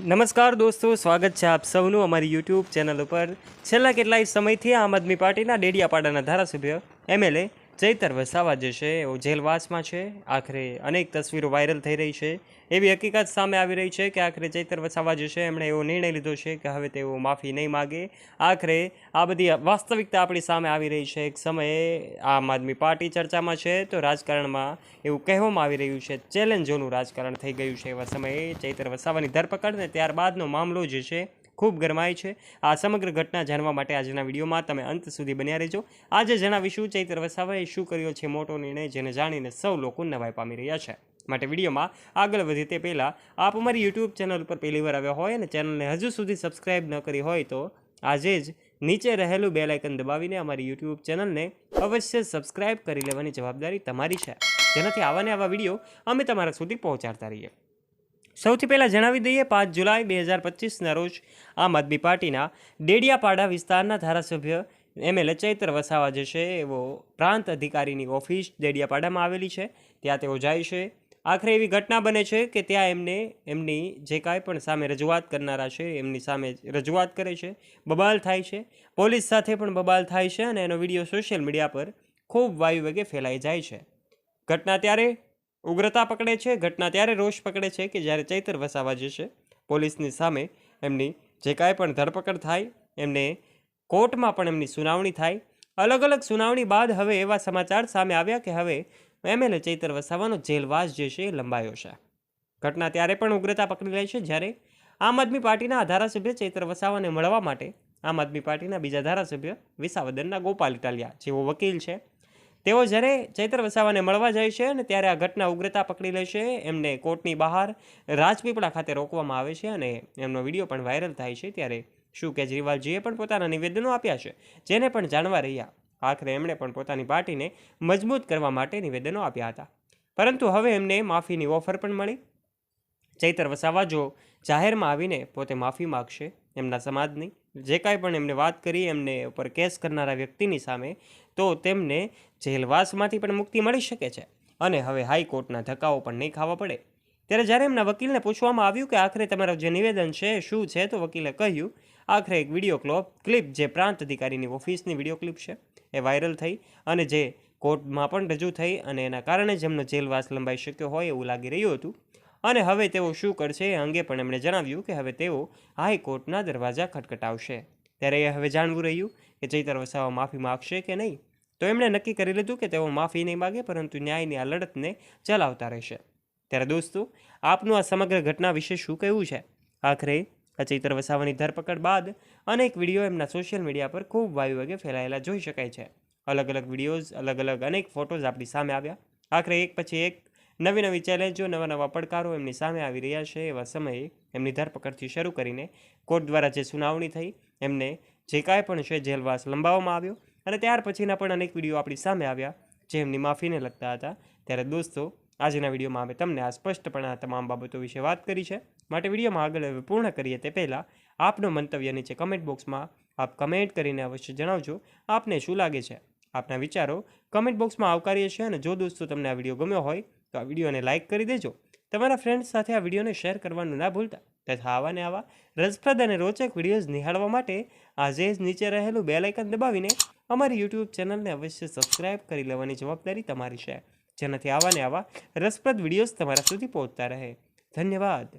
નમસ્કાર દોસ્તો, સ્વાગત છે આપ સૌનું અમારી યુટ્યુબ ચેનલ ઉપર. છેલ્લા કેટલાય સમયથી આમ આદમી પાર્ટીના ડેડિયાપાડાના ધારાસભ્ય એમએલએ ચૈતર વસાવા જે છે એઓ જેલવાસમાં છે. આખરે અનેક તસવીરો વાયરલ થઈ રહી છે. એવી હકીકત સામે આવી રહી છે કે આખરે ચૈતર વસાવા જે છે, એમણે એવો નિર્ણય લીધો છે કે હવે તેઓ માફી નહીં માગે. આખરે આ બધી વાસ્તવિકતા આપણી સામે આવી રહી છે. એક સમયે આમ આદમી પાર્ટી ચર્ચામાં છે, તો રાજકારણમાં એવું કહેવામાં આવી રહ્યું છે ચેલેન્જોનું રાજકારણ થઈ ગયું છે એવા સમયે ચૈતર વસાવાની ધરપકડ ને ત્યારબાદનો મામલો જે છે ખૂબ ગરમાય છે. આ સમગ્ર ઘટના જાણવા માટે આજના વિડીયોમાં તમે અંત સુધી બન્યા રહેજો. આજે જણાવીશું ચૈતર વસાવાએ શું કર્યો છે મોટો નિર્ણય જેને જાણીને સૌ લોકો નવાઈ પામી રહ્યા છે. માટે વિડીયોમાં આગળ વધી તે પહેલાં આપ અમારી યુટ્યુબ ચેનલ ઉપર પહેલી વાર આવ્યા હોય અને ચેનલને હજુ સુધી સબસ્ક્રાઇબ ન કરી હોય તો આજે જ નીચે રહેલું બેલ આઇકન દબાવીને અમારી યુટ્યુબ ચેનલને અવશ્ય સબસ્ક્રાઇબ કરી લેવાની જવાબદારી તમારી છે. જેનાથી આવા ને આવા વીડિયો અમે તમારા સુધી પહોંચાડતા રહીએ. સૌથી પહેલાં જણાવી દઈએ, પાંચ જુલાઈ બે હજાર પચીસના રોજ આમ આદમી પાર્ટીના ડેડિયાપાડા વિસ્તારના ધારાસભ્ય એમએલએ ચૈત્ર વસાવા જે છે, એવો પ્રાંત અધિકારીની ઓફિસ ડેડિયાપાડામાં આવેલી છે. ત્યાં તેઓ જાય છે. આખરે એવી ઘટના બને છે કે ત્યાં એમને, એમની જે કાંઈ પણ સામે રજૂઆત કરનારા છે, એમની સામે રજૂઆત કરે છે, બબાલ થાય છે. પોલીસ સાથે પણ બબાલ થાય છે અને એનો વીડિયો સોશિયલ મીડિયા પર ખૂબ વાયુ વેગે ફેલાઈ જાય છે. ઘટના ત્યારે ઉગ્રતા પકડે છે, ઘટના ત્યારે રોષ પકડે છે કે જ્યારે ચૈતર વસાવા જે છે પોલીસની સામે એમની જે કાંઈ પણ ધરપકડ થાય, એમને કોર્ટમાં પણ એમની સુનાવણી થાય. અલગ અલગ સુનાવણી બાદ હવે એવા સમાચાર સામે આવ્યા કે હવે એમએલએ ચૈતર વસાવાનો જેલવાસ જે છે એ લંબાયો છે. ઘટના ત્યારે પણ ઉગ્રતા પકડી રહી છે, જ્યારે આમ આદમી પાર્ટીના ધારાસભ્ય ચૈતર વસાવાને મળવા માટે આમ આદમી પાર્ટીના બીજા ધારાસભ્ય વિસાવદનના ગોપાલ ઇટાલિયા જેઓ વકીલ છે. તેઓ જ્યારે ચૈત્ર વસાવાને મળવા જાય છે અને ત્યારે આ ઘટના ઉગ્રતા પકડી લે છે, એમને કોર્ટની બહાર રાજપીપળા ખાતે રોકવામાં આવે છે અને એમનો વીડિયો પણ વાયરલ થાય છે. ત્યારે શું કેજરીવાલજીએ પણ પોતાના નિવેદનો આપ્યા છે? જેને પણ જાણવા રહ્યા. આખરે એમણે પણ પોતાની પાર્ટીને મજબૂત કરવા માટે નિવેદનો આપ્યા હતા. પરંતુ હવે એમને માફીની ઓફર પણ મળી. ચૈતર વસાવા જો જાહેરમાં આવીને પોતે માફી માગશે એમના સમાજની, જે કાંઈ પણ એમને વાત કરી, એમને ઉપર કેસ કરનારા વ્યક્તિની સામે, તો તેમને જેલવાસમાંથી પણ મુક્તિ મળી શકે છે. અને હવે હાઈકોર્ટના ધક્કાઓ પણ નહીં ખાવા પડે. ત્યારે જ્યારે એમના વકીલને પૂછવામાં આવ્યું કે આખરે તમારું જે નિવેદન છે, શું છે, તો વકીલે કહ્યું, આખરે એક વીડિયો ક્લોપ ક્લિપ જે પ્રાંત અધિકારીની ઓફિસની વીડિયો ક્લિપ છે, એ વાયરલ થઈ અને જે કોર્ટમાં પણ રજૂ થઈ અને એના કારણે જ એમનો જેલવાસ લંબાઈ શક્યો હોય એવું લાગી રહ્યું હતું. અને હવે તેઓ શું કરશે એ અંગે પણ એમણે જણાવ્યું કે હવે તેઓ હાઈકોર્ટના દરવાજા ખટખટાવશે. ત્યારે એ હવે જાણવું રહ્યું કે ચૈતર વસાવા માફી માગશે કે નહીં. તો એમણે નક્કી કરી લીધું કે તેઓ માફી નહીં માગે, પરંતુ ન્યાયની આ લડતને ચલાવતા રહેશે. ત્યારે દોસ્તો, આપનું આ સમગ્ર ઘટના વિશે શું કહેવું છે? આખરે આ ચૈતર વસાવાની ધરપકડ બાદ અનેક વીડિયો એમના સોશિયલ મીડિયા પર ખૂબ વાયુ વેગે ફેલાયેલા જોઈ શકાય છે. અલગ અલગ વિડીયોઝ અલગ અલગ અનેક ફોટોઝ આપણી સામે આવ્યા. આખરે એક પછી એક નવી નવી ચેલેન્જો નવા નવા પડકારો એમની સામે આવી રહ્યા છે એવા સમયે એમની ધરપકડથી શરૂ કરીને કોર્ટ દ્વારા જે સુનાવણી થઈ, એમને જે કાંઈ પણ છે જેલવાસ લંબાવવામાં આવ્યો અને ત્યાર પછીના પણ અનેક વીડિયો આપણી સામે આવ્યા જે એમની માફીને લગતા હતા. ત્યારે દોસ્તો, આજના વિડીયોમાં અમે તમને આ સ્પષ્ટપણે આ તમામ બાબતો વિશે વાત કરી છે. માટે વિડીયોમાં આગળ હવે પૂર્ણ કરીએ તે પહેલાં આપનો મંતવ્ય નીચે કમેન્ટ બોક્સમાં આપ કમેન્ટ કરીને અવશ્ય જણાવજો. આપને શું લાગે છે? આપના વિચારો કમેન્ટ બોક્સમાં આવકારીએ છીએ અને જો દોસ્તો તમને આ વીડિયો ગમ્યો હોય, તો આ વિડીયોને લાઇક કરી દેજો. તમારા ફ્રેન્ડ્સ સાથે આ વિડીયોને શેર કરવાનું ના ભૂલતા. તથા આવા ને આવા રસપ્રદ અને રોચક વિડીયોઝ નિહાળવા માટે આજે જ નીચે રહેલું બે આઇકન દબાવીને અમારી યુટ્યુબ ચેનલને અવશ્ય સબસ્ક્રાઇબ કરી લેવાની જવાબદારી તમારી છે. જેનાથી આવા ને આવા રસપ્રદ વિડીયોઝ તમારા સુધી પહોંચતા રહે. ધન્યવાદ.